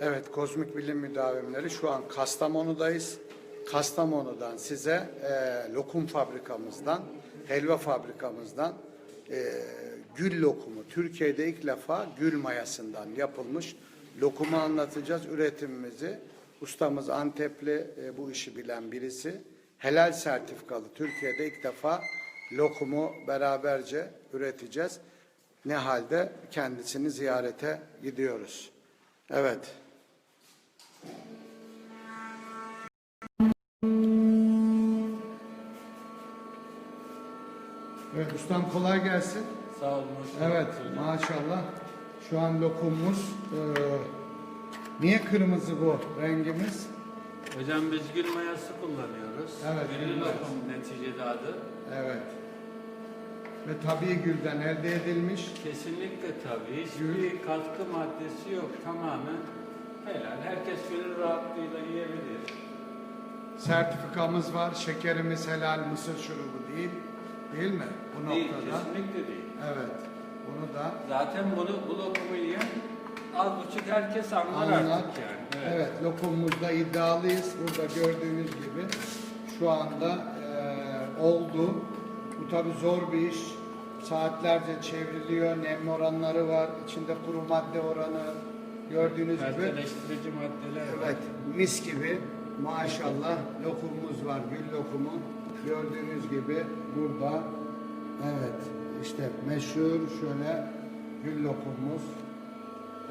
Evet, Kozmik Bilim Müdavimleri şu an Kastamonu'dayız. Kastamonu'dan size e, lokum fabrikamızdan, helva fabrikamızdan e, gül lokumu, Türkiye'de ilk defa gül mayasından yapılmış lokumu anlatacağız. Üretimimizi ustamız Antepli e, bu işi bilen birisi. Helal sertifikalı Türkiye'de ilk defa lokumu beraberce üreteceğiz. Ne halde kendisini ziyarete gidiyoruz. Evet. Evet ustam kolay gelsin. Sağ olun. hoş Evet maşallah. Şu an lokumumuz. e, niye kırmızı bu rengimiz? Hocam biz gül mayası kullanıyoruz. Evet, gül mayası. lokum neticede adı. Evet. Ve tabii gülden elde edilmiş. Kesinlikle tabii. Hiçbir katkı maddesi yok. Tamamen helal. Herkes gönül rahatlığıyla yiyebilir. Sertifikamız var. Şekerimiz helal mısır şurubu değil. Değil mi? Bu Değil, noktada. kesinlikle değil. Evet. Bunu da Zaten bunu bu lokumu yiyen az buçuk herkes anlar, Anlar. artık yani. Evet, lokumumuzda iddialıyız. Burada gördüğünüz gibi şu anda eee, oldu. Bu tabi zor bir iş. Saatlerce çevriliyor. Nem oranları var. İçinde kuru madde oranı gördüğünüz gibi. Perteleştirici maddeler var. Evet, mis gibi maşallah lokumumuz var. Gül lokumu. Gördüğünüz gibi burada. Evet, işte meşhur şöyle gül lokumumuz.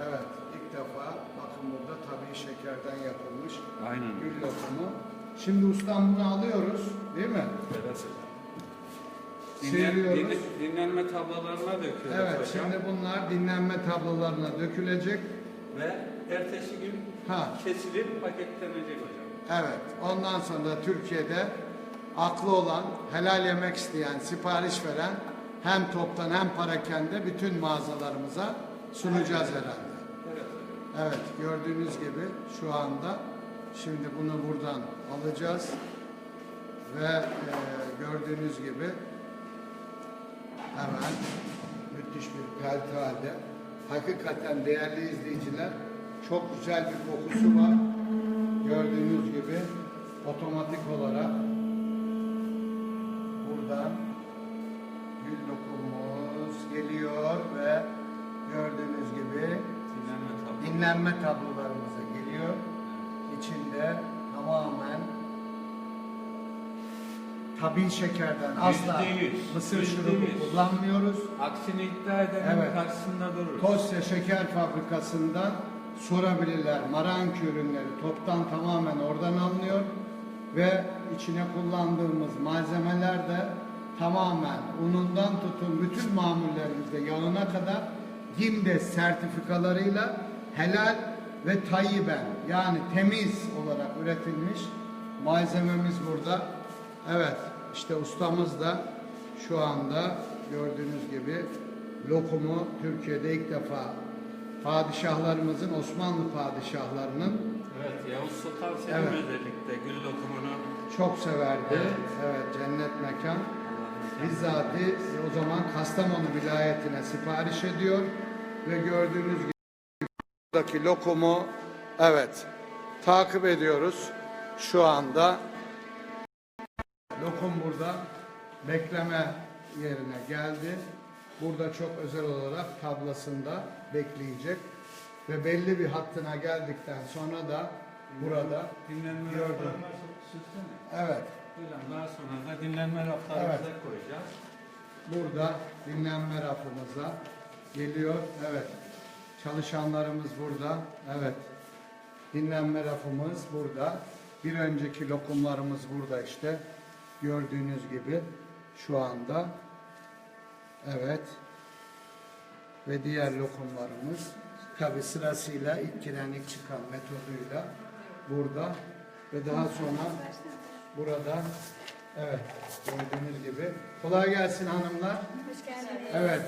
Evet, ilk defa bakın burada tabii şekerden yapılmış Aynen. gül lokumu. Şimdi ustam bunu alıyoruz, değil mi? Evet. Dinlen, dinlenme tablolarına döküyoruz Evet, hocam. şimdi bunlar dinlenme tablolarına dökülecek. Ve ertesi gün Ha. kesilip paketlenecek hocam. Evet, ondan sonra Türkiye'de aklı olan, helal yemek isteyen, sipariş veren hem toptan hem parakende bütün mağazalarımıza sunacağız herhalde. Evet. Gördüğünüz gibi şu anda şimdi bunu buradan alacağız ve e, gördüğünüz gibi hemen müthiş bir pelte halde. Hakikaten değerli izleyiciler çok güzel bir kokusu var. Gördüğünüz gibi otomatik olarak buradan gül lokumumuz geliyor ve gördüğünüz gibi Dinlenme tablo. dinlenme tablolarımıza geliyor. İçinde tamamen tabii şekerden asla Yüzde yüz, mısır yüzde şurubu yüz. kullanmıyoruz. Aksini iddia edenin Evet. karşısında dururuz. Tosya Şeker Fabrikası'ndan sorabilirler. Maranki ürünleri toptan tamamen oradan alınıyor ve içine kullandığımız malzemeler de tamamen unundan tutun bütün mamullerimizde yağına kadar Gimdes sertifikalarıyla helal ve tayyiben yani temiz olarak üretilmiş malzememiz burada. Evet işte ustamız da şu anda gördüğünüz gibi lokumu Türkiye'de ilk defa padişahlarımızın Osmanlı padişahlarının Evet, Yavuz Sultan Selim Evet. özellikle gül lokumunu çok severdi. Evet. Evet, cennet mekan. Bizzati o zaman Kastamonu vilayetine sipariş ediyor ve gördüğünüz gibi buradaki lokumu evet takip ediyoruz. Şu anda lokum burada bekleme yerine geldi. Burada çok özel olarak tablasında bekleyecek ve belli bir hattına geldikten sonra da burada dinlenme Gördüm. evet Hocam daha sonra da dinlenme raflarımıza Evet. koyacağız. Burada dinlenme rafımıza geliyor. Evet. Çalışanlarımız burada. Evet. Dinlenme rafımız burada. Bir önceki lokumlarımız burada işte. Gördüğünüz gibi şu anda. Evet. Ve diğer lokumlarımız tabi sırasıyla ilk giren ilk çıkan metoduyla burada ve daha sonra burada evet gördüğünüz gibi kolay gelsin hanımlar. Hoş geldiniz. Evet.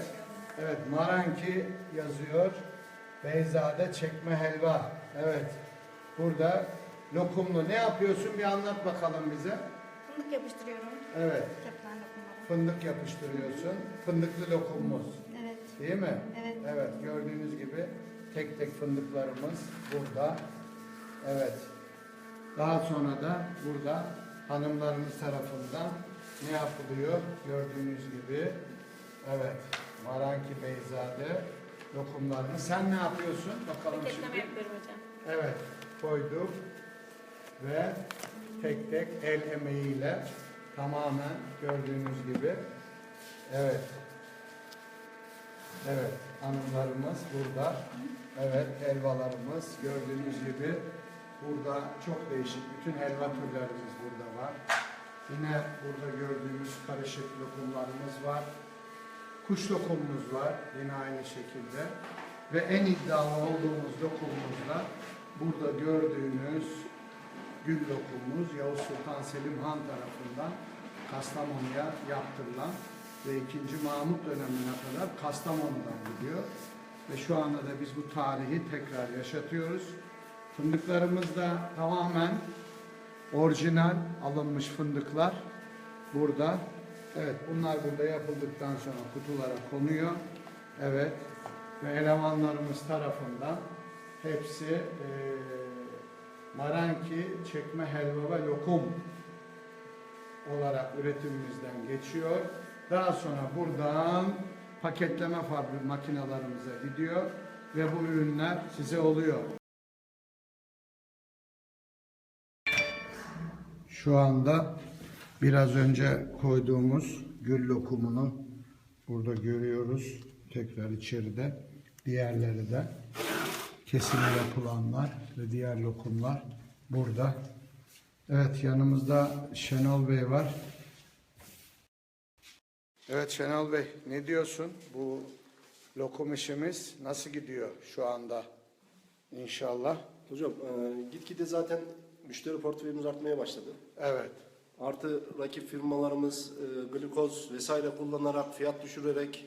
Evet Maranki yazıyor. Beyzade çekme helva. Evet. Burada lokumlu ne yapıyorsun bir anlat bakalım bize. Fındık yapıştırıyorum. Evet. Yapılan lokumlara. Fındık yapıştırıyorsun. Fındıklı lokumumuz. Evet. Değil mi? Evet. Evet gördüğünüz gibi tek tek fındıklarımız burada. Evet. Daha sonra da burada hanımlarımız tarafından ne yapılıyor? Gördüğünüz gibi. Evet. Maranki Beyzade lokumlarını. Sen ne yapıyorsun? Bakalım Paketleme şimdi. yapıyorum hocam. Evet. Koyduk. Ve tek tek el emeğiyle tamamen gördüğünüz gibi. Evet. Evet. Hanımlarımız burada. Evet. Helvalarımız gördüğünüz gibi. Burada çok değişik bütün helva türlerimiz burada var. Yine burada gördüğümüz karışık lokumlarımız var. Kuş lokumumuz var yine aynı şekilde. Ve en iddialı olduğumuz lokumumuz da burada gördüğünüz gül lokumumuz Yavuz Sultan Selim Han tarafından Kastamonu'ya yaptırılan ve 2. Mahmut dönemine kadar Kastamonu'dan gidiyor. Ve şu anda da biz bu tarihi tekrar yaşatıyoruz. Fındıklarımız da tamamen orijinal alınmış fındıklar burada. Evet bunlar burada yapıldıktan sonra kutulara konuyor. Evet ve elemanlarımız tarafından hepsi eee maranki çekme helva ve lokum olarak üretimimizden geçiyor. Daha sonra buradan paketleme fabrik makinalarımıza gidiyor ve bu ürünler size oluyor. Şu anda biraz önce koyduğumuz gül lokumunu burada görüyoruz. Tekrar içeride. Diğerleri de kesimi yapılanlar ve diğer lokumlar burada. Evet yanımızda Şenol Bey var. Evet Şenol Bey ne diyorsun? Bu lokum işimiz nasıl gidiyor şu anda? İnşallah. Hocam e, gitgide zaten müşteri portföyümüz artmaya başladı. Evet. Artı rakip firmalarımız e, glikoz vesaire kullanarak fiyat düşürerek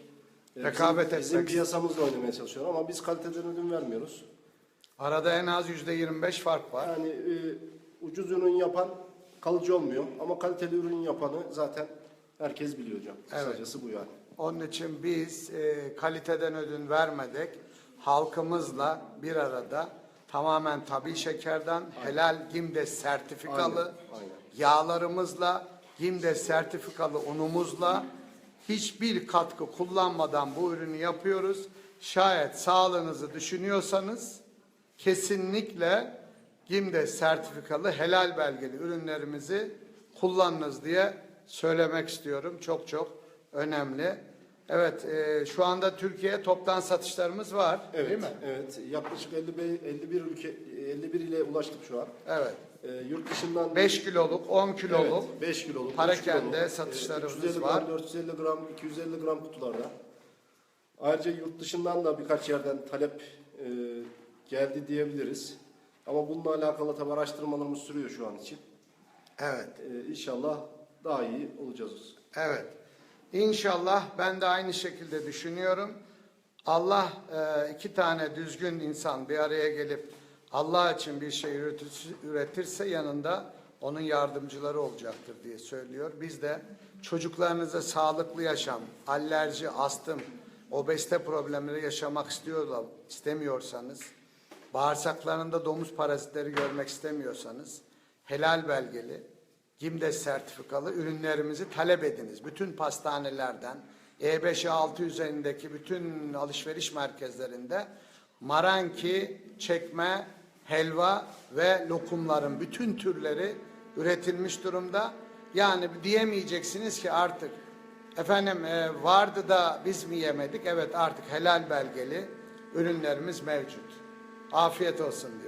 e, Rekabet bizim, bizim etmek- piyasamızla oynamaya çalışıyor ama biz kaliteden ödün vermiyoruz. Arada en az yüzde 25 fark var. Yani e, ucuz ürün yapan kalıcı olmuyor ama kaliteli ürün yapanı zaten herkes biliyor hocam. Evet. Kısacası bu yani. Onun için biz e, kaliteden ödün vermedik. Halkımızla bir arada tamamen tabii şekerden helal Gimdes sertifikalı Aynen, aynen. yağlarımızla Gimdes sertifikalı unumuzla hiçbir katkı kullanmadan bu ürünü yapıyoruz. Şayet sağlığınızı düşünüyorsanız kesinlikle Gimdes sertifikalı helal belgeli ürünlerimizi kullanınız diye söylemek istiyorum. Çok çok önemli. Evet, e, şu anda Türkiye toptan satışlarımız var, Evet, değil mi? evet. Yaklaşık 51, 51 ülke 51 ile ulaştık şu an. Evet. E, yurt dışından 5 kiloluk, 10 kiloluk Evet, 5 kiloluk. Parakende kiloluk, satışlarımız e, 350 var. Gram, 450 gram, 250 gram kutularda. Ayrıca yurt dışından da birkaç yerden talep e, geldi diyebiliriz. Ama bununla alakalı tabi araştırmalarımız sürüyor şu an için. Evet. E, inşallah daha iyi olacağız. Evet. İnşallah ben de aynı şekilde düşünüyorum. Allah e, iki tane düzgün insan bir araya gelip Allah için bir şey üretirse, yanında onun yardımcıları olacaktır diye söylüyor. Biz de çocuklarınıza sağlıklı yaşam, alerji, astım, obezite problemleri yaşamak istiyorlar, istemiyorsanız, bağırsaklarında domuz parazitleri görmek istemiyorsanız, helal belgeli, Gimdes sertifikalı ürünlerimizi talep ediniz. Bütün pastanelerden, E5 E6 üzerindeki bütün alışveriş merkezlerinde maranki, çekme, helva ve lokumların bütün türleri üretilmiş durumda. Yani diyemeyeceksiniz ki artık efendim e, vardı da biz mi yemedik? Evet artık helal belgeli ürünlerimiz mevcut. Afiyet olsun diyor.